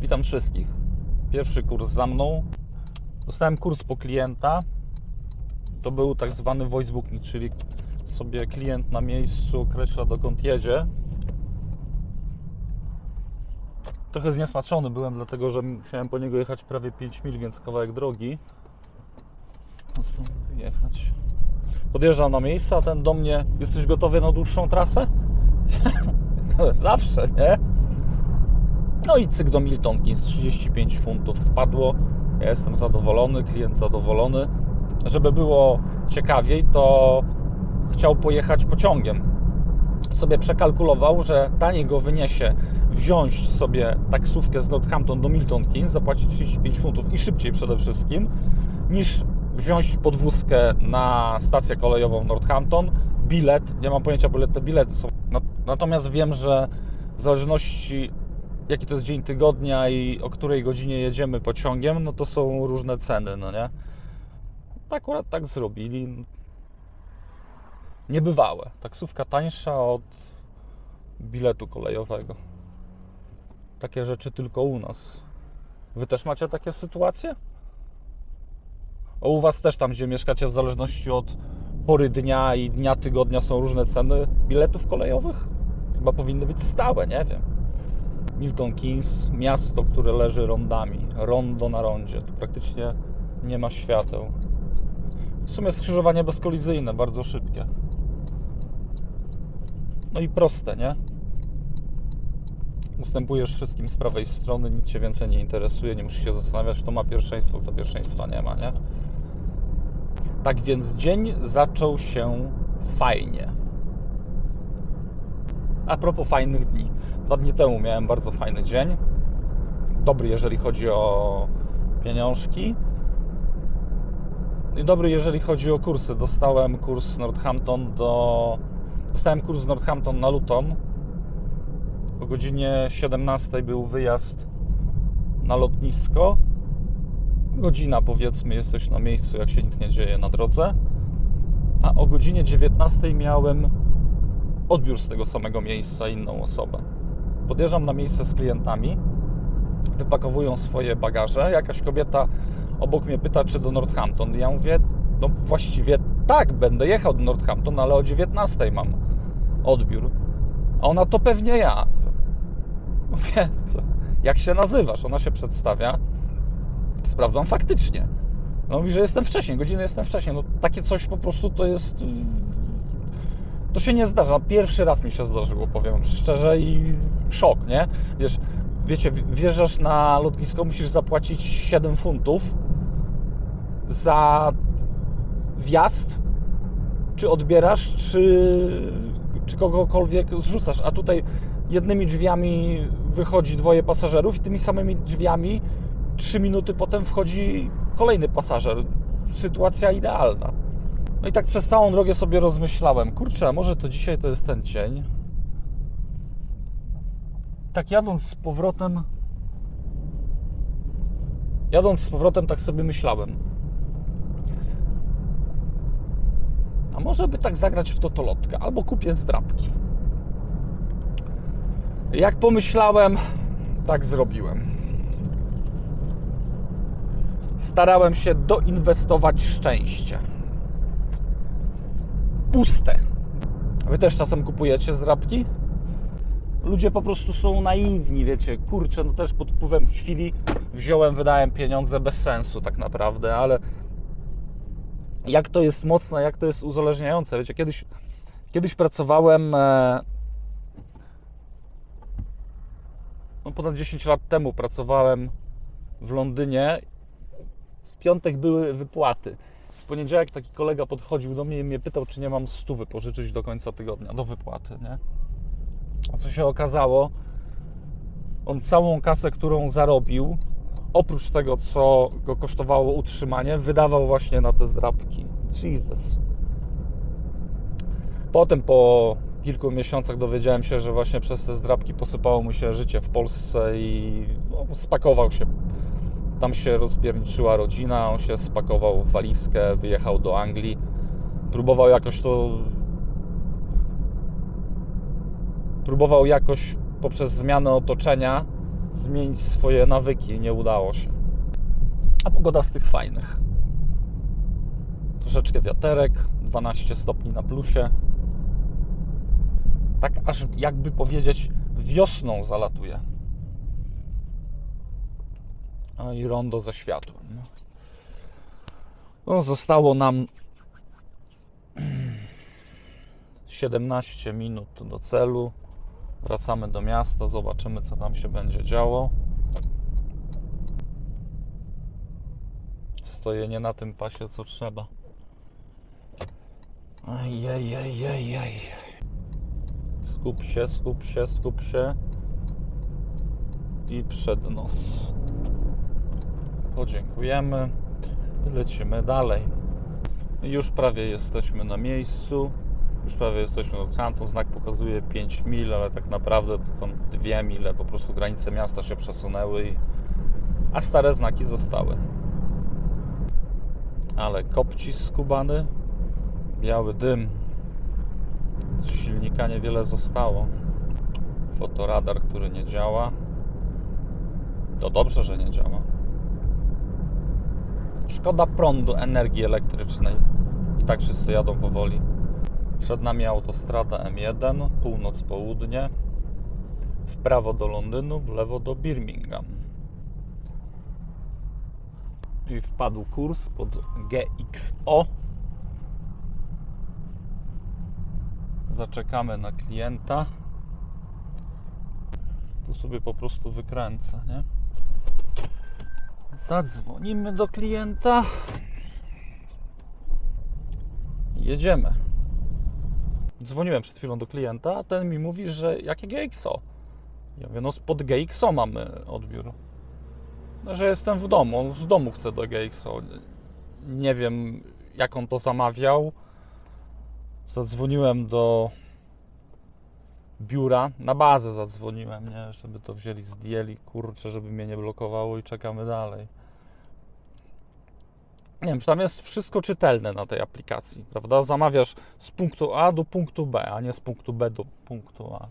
Witam wszystkich. Pierwszy kurs za mną. Dostałem kurs po klienta. To był tak zwany voice booking, czyli sobie klient na miejscu określa dokąd jedzie. Trochę zniesmaczony byłem, dlatego że musiałem po niego jechać prawie 5 mil, więc kawałek drogi. Stąd wyjechać. Podjeżdżam na miejsce, a ten do mnie, jesteś gotowy na dłuższą trasę? Zawsze, nie? No i cyk do Milton Keynes, 35 funtów wpadło. Ja jestem zadowolony, klient zadowolony. Żeby było ciekawiej, to chciał pojechać pociągiem. Sobie przekalkulował, że taniej go wyniesie wziąć sobie taksówkę z Northampton do Milton Keynes, zapłacić 35 funtów i szybciej przede wszystkim, niż wziąć podwózkę na stację kolejową Northampton, bilet, nie mam pojęcia, bo ile te bilety są. Natomiast wiem, że w zależności jaki to jest dzień tygodnia i o której godzinie jedziemy pociągiem, no to są różne ceny, no nie? Akurat tak zrobili. Niebywałe. Taksówka tańsza od biletu kolejowego. Takie rzeczy tylko u nas. Wy też macie takie sytuacje? U Was też tam, gdzie mieszkacie, w zależności od pory dnia i dnia tygodnia są różne ceny biletów kolejowych? Chyba powinny być stałe, nie wiem. Milton Keynes, miasto, które leży rondami, rondo na rondzie. Tu praktycznie nie ma świateł. W sumie skrzyżowanie bezkolizyjne, bardzo szybkie. No i proste, nie? Ustępujesz wszystkim z prawej strony, nic cię więcej nie interesuje, nie musisz się zastanawiać, kto ma pierwszeństwo, kto pierwszeństwa nie ma, nie? Tak więc dzień zaczął się fajnie. A propos fajnych dni. Dwa dni temu miałem bardzo fajny dzień. Dobry, jeżeli chodzi o pieniążki. I dobry, jeżeli chodzi o kursy. Dostałem kurs Northampton do. Dostałem kurs Northampton na Luton. O godzinie 17 był wyjazd na lotnisko. Godzina powiedzmy, jesteś na miejscu, jak się nic nie dzieje na drodze. A o godzinie 19 miałem odbiór z tego samego miejsca inną osobę. Podjeżdżam na miejsce z klientami, wypakowują swoje bagaże. Jakaś kobieta obok mnie pyta, czy do Northampton. Ja mówię, no właściwie tak, będę jechał do Northampton, ale o 19 mam odbiór. A ona to pewnie ja. Mówię, co? jak się nazywasz? Ona się przedstawia. Sprawdzam faktycznie. No mówi, że jestem wcześniej, godzinę jestem wcześniej. No takie coś po prostu to jest to się nie zdarza. Pierwszy raz mi się zdarzyło, powiem szczerze i szok, nie? Wiesz, wiecie, wjeżdżasz na lotnisko, musisz zapłacić 7 funtów za wjazd, czy odbierasz, czy, czy kogokolwiek zrzucasz, a tutaj jednymi drzwiami wychodzi dwoje pasażerów i tymi samymi drzwiami 3 minuty potem wchodzi kolejny pasażer. Sytuacja idealna. No i tak przez całą drogę sobie rozmyślałem, kurczę, a może to dzisiaj to jest ten cień. Tak jadąc z powrotem, jadąc z powrotem, tak sobie myślałem. A może by tak zagrać w totolotkę, albo kupię zdrabki. Jak pomyślałem, tak zrobiłem. Starałem się doinwestować szczęście puste. Wy też czasem kupujecie zrabki? Ludzie po prostu są naiwni, wiecie, kurczę, no też pod wpływem chwili wziąłem, wydałem pieniądze bez sensu tak naprawdę, ale jak to jest mocne, jak to jest uzależniające, wiecie, kiedyś, kiedyś pracowałem e, no ponad 10 lat temu pracowałem w Londynie w piątek były wypłaty poniedziałek taki kolega podchodził do mnie i mnie pytał, czy nie mam stówy pożyczyć do końca tygodnia, do wypłaty, nie? A co się okazało, on całą kasę, którą zarobił, oprócz tego, co go kosztowało utrzymanie, wydawał właśnie na te zdrabki. Jesus. Potem po kilku miesiącach dowiedziałem się, że właśnie przez te zdrabki posypało mu się życie w Polsce i no, spakował się tam się rozpierniczyła rodzina, on się spakował w walizkę, wyjechał do Anglii. Próbował jakoś to. Próbował jakoś poprzez zmianę otoczenia zmienić swoje nawyki. Nie udało się. A pogoda z tych fajnych. Troszeczkę wiaterek, 12 stopni na plusie. Tak aż jakby powiedzieć wiosną zalatuje. A i rondo ze światłem. No, zostało nam 17 minut do celu. Wracamy do miasta, zobaczymy co tam się będzie działo. Stoję nie na tym pasie co trzeba. Ajajajajaj. Skup się, skup się, skup się. I przed nos. Podziękujemy i lecimy dalej. Już prawie jesteśmy na miejscu. Już prawie jesteśmy od Kantu. Znak pokazuje 5 mil, ale tak naprawdę to tam 2 mile. Po prostu granice miasta się przesunęły, i... a stare znaki zostały. Ale kopci skubany, biały dym. Z silnika niewiele zostało. Fotoradar, który nie działa. To dobrze, że nie działa. Szkoda prądu, energii elektrycznej. I tak wszyscy jadą powoli. Przed nami autostrada M1, północ-południe. W prawo do Londynu, w lewo do Birmingham. I wpadł kurs pod GXO. Zaczekamy na klienta. Tu sobie po prostu wykręcę, nie? Zadzwonimy do klienta. Jedziemy. Dzwoniłem przed chwilą do klienta, a ten mi mówi, że jakie GXO? Ja mówię, no spod GXO mamy odbiór. No, Że jestem w domu, on z domu chce do GXO. Nie wiem, jak on to zamawiał. Zadzwoniłem do biura, na bazę zadzwoniłem, nie, żeby to wzięli, zdjęli, kurczę, żeby mnie nie blokowało i czekamy dalej. Nie wiem, czy tam jest wszystko czytelne na tej aplikacji, prawda? Zamawiasz z punktu A do punktu B, a nie z punktu B do punktu A.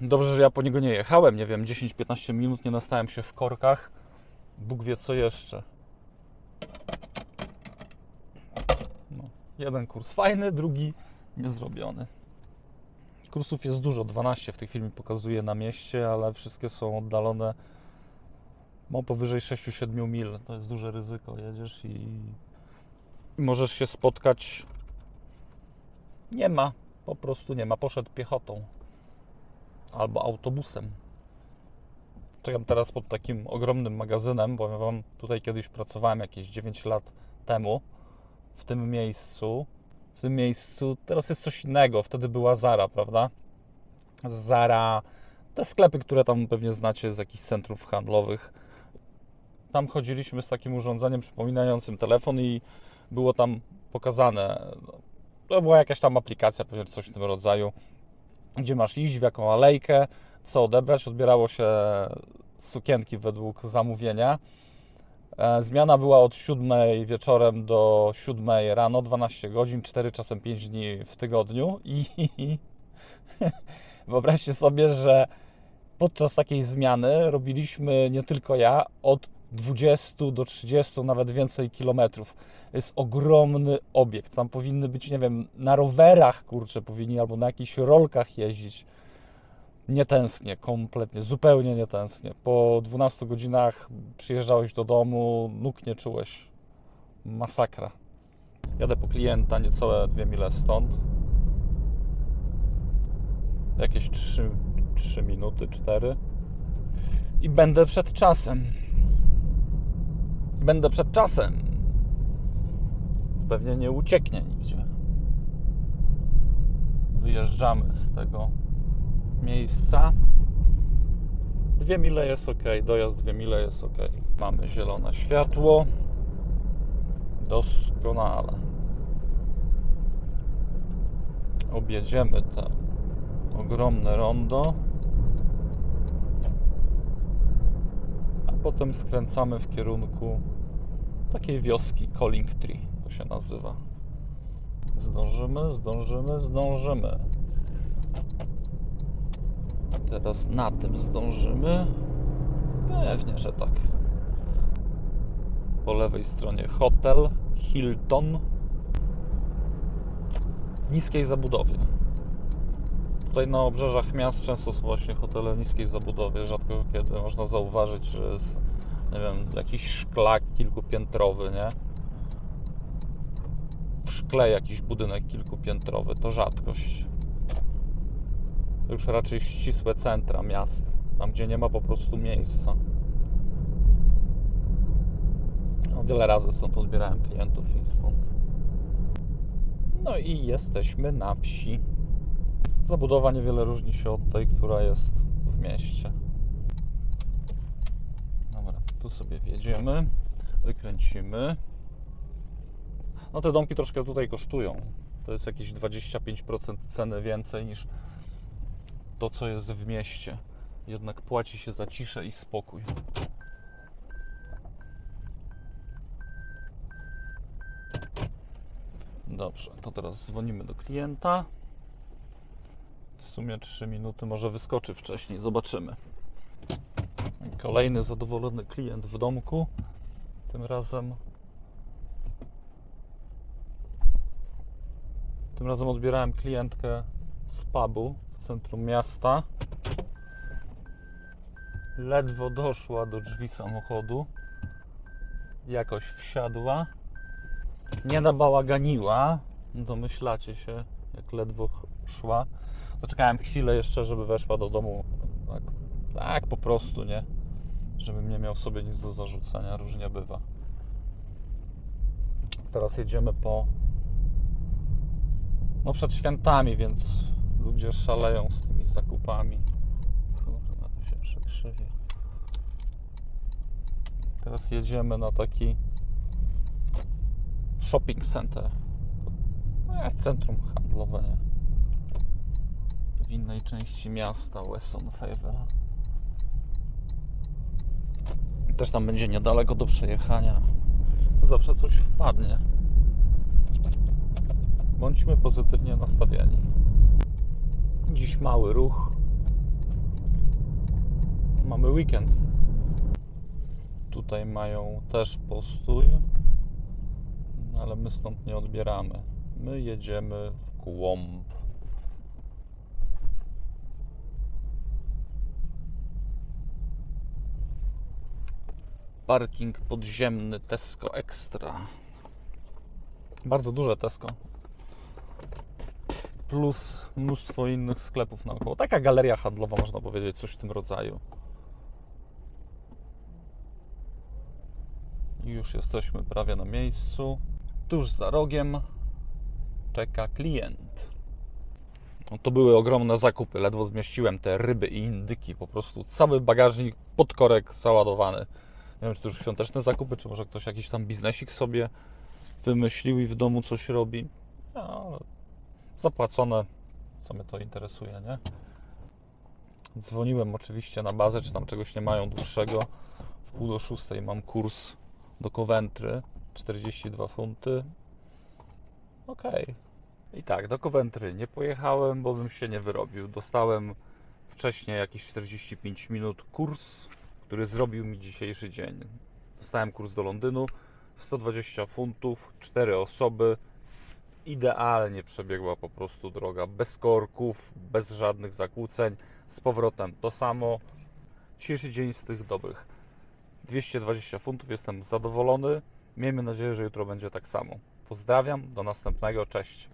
Dobrze, że ja po niego nie jechałem, nie wiem, 10-15 minut nie nastałem się w korkach. Bóg wie co jeszcze. Jeden kurs fajny, drugi niezrobiony. Kursów jest dużo, 12 w tej chwili pokazuje na mieście, ale wszystkie są oddalone no, powyżej 6-7 mil. To jest duże ryzyko. Jedziesz i i możesz się spotkać. Nie ma, po prostu nie ma. Poszedł piechotą albo autobusem. Czekam teraz pod takim ogromnym magazynem, bo wam tutaj kiedyś pracowałem jakieś 9 lat temu w tym miejscu. W tym miejscu teraz jest coś innego. Wtedy była Zara, prawda? Zara, te sklepy, które tam pewnie znacie z jakichś centrów handlowych. Tam chodziliśmy z takim urządzeniem przypominającym telefon i było tam pokazane. To była jakaś tam aplikacja, pewnie coś w tym rodzaju, gdzie masz iść, w jaką alejkę, co odebrać. Odbierało się sukienki według zamówienia. E, Zmiana była od 7 wieczorem do 7 rano, 12 godzin, 4 czasem 5 dni w tygodniu i wyobraźcie sobie, że podczas takiej zmiany robiliśmy nie tylko ja, od 20 do 30, nawet więcej kilometrów. Jest ogromny obiekt. Tam powinny być, nie wiem, na rowerach, kurczę, powinni albo na jakichś rolkach jeździć. Nie tęsknię, kompletnie, zupełnie nie tęsknię. Po 12 godzinach przyjeżdżałeś do domu, nóg nie czułeś. Masakra. Jadę po klienta niecałe 2 mile stąd. Jakieś 3, 3 minuty, 4. I będę przed czasem. Będę przed czasem. Pewnie nie ucieknie nigdzie. Wyjeżdżamy z tego miejsca. Dwie mile jest ok, dojazd dwie mile jest ok. Mamy zielone światło. Doskonale. Objedziemy te ogromne rondo. A potem skręcamy w kierunku takiej wioski Calling Tree to się nazywa. Zdążymy, zdążymy, zdążymy. Teraz na tym zdążymy? Pewnie, że tak. Po lewej stronie hotel Hilton w niskiej zabudowie. Tutaj na obrzeżach miast często są właśnie hotele w niskiej zabudowie. Rzadko kiedy można zauważyć, że jest, nie wiem, jakiś szklak kilkupiętrowy, nie? W szkle jakiś budynek kilkupiętrowy. To rzadkość. Już raczej ścisłe centra miast. Tam, gdzie nie ma po prostu miejsca. No, wiele razy stąd odbierałem klientów i stąd. No i jesteśmy na wsi. Zabudowa niewiele różni się od tej, która jest w mieście. Dobra, tu sobie wjedziemy, wykręcimy. No te domki troszkę tutaj kosztują. To jest jakieś 25% ceny więcej niż to, co jest w mieście. Jednak płaci się za ciszę i spokój. Dobrze, to teraz dzwonimy do klienta. W sumie 3 minuty, może wyskoczy wcześniej, zobaczymy. Kolejny zadowolony klient w domku. Tym razem. Tym razem odbierałem klientkę z pubu centrum miasta. Ledwo doszła do drzwi samochodu. Jakoś wsiadła. Nie nabałaganiła. Domyślacie się, jak ledwo szła. Zaczekałem chwilę jeszcze, żeby weszła do domu. Tak, tak po prostu, nie? Żebym nie miał sobie nic do zarzucenia. Różnie bywa. Teraz jedziemy po. No przed świętami, więc ludzie szaleją z tymi zakupami. Kurwa, to się przekrzywia. Teraz jedziemy na taki shopping center. E, centrum handlowe, nie? W innej części miasta, Wesson Favel. Też tam będzie niedaleko do przejechania. Zawsze coś wpadnie. Bądźmy pozytywnie nastawieni. Dziś mały ruch. Mamy weekend. Tutaj mają też postój, ale my stąd nie odbieramy. My jedziemy w głąb. Parking podziemny Tesco Extra. Bardzo duże Tesco. Plus mnóstwo innych sklepów naokoło. Taka galeria handlowa, można powiedzieć, coś w tym rodzaju. Już jesteśmy prawie na miejscu. Tuż za rogiem czeka klient. No to były ogromne zakupy. Ledwo zmieściłem te ryby i indyki. Po prostu cały bagażnik pod korek załadowany. Nie wiem, czy to już świąteczne zakupy, czy może ktoś jakiś tam biznesik sobie wymyślił i w domu coś robi. No, ale zapłacone. Co mnie to interesuje, nie? Dzwoniłem oczywiście na bazę, czy tam czegoś nie mają dłuższego. W pół do szóstej mam kurs do Coventry. 42 funty. Okej. I tak, do Coventry nie pojechałem, bo bym się nie wyrobił. Dostałem wcześniej jakieś 45 minut kurs, który zrobił mi dzisiejszy dzień. Dostałem kurs do Londynu, 120 funtów, 4 osoby. Idealnie przebiegła po prostu droga, bez korków, bez żadnych zakłóceń. Z powrotem to samo. Dzisiejszy dzień z tych dobrych. 220 funtów, jestem zadowolony. Miejmy nadzieję, że jutro będzie tak samo. Pozdrawiam, do następnego, cześć.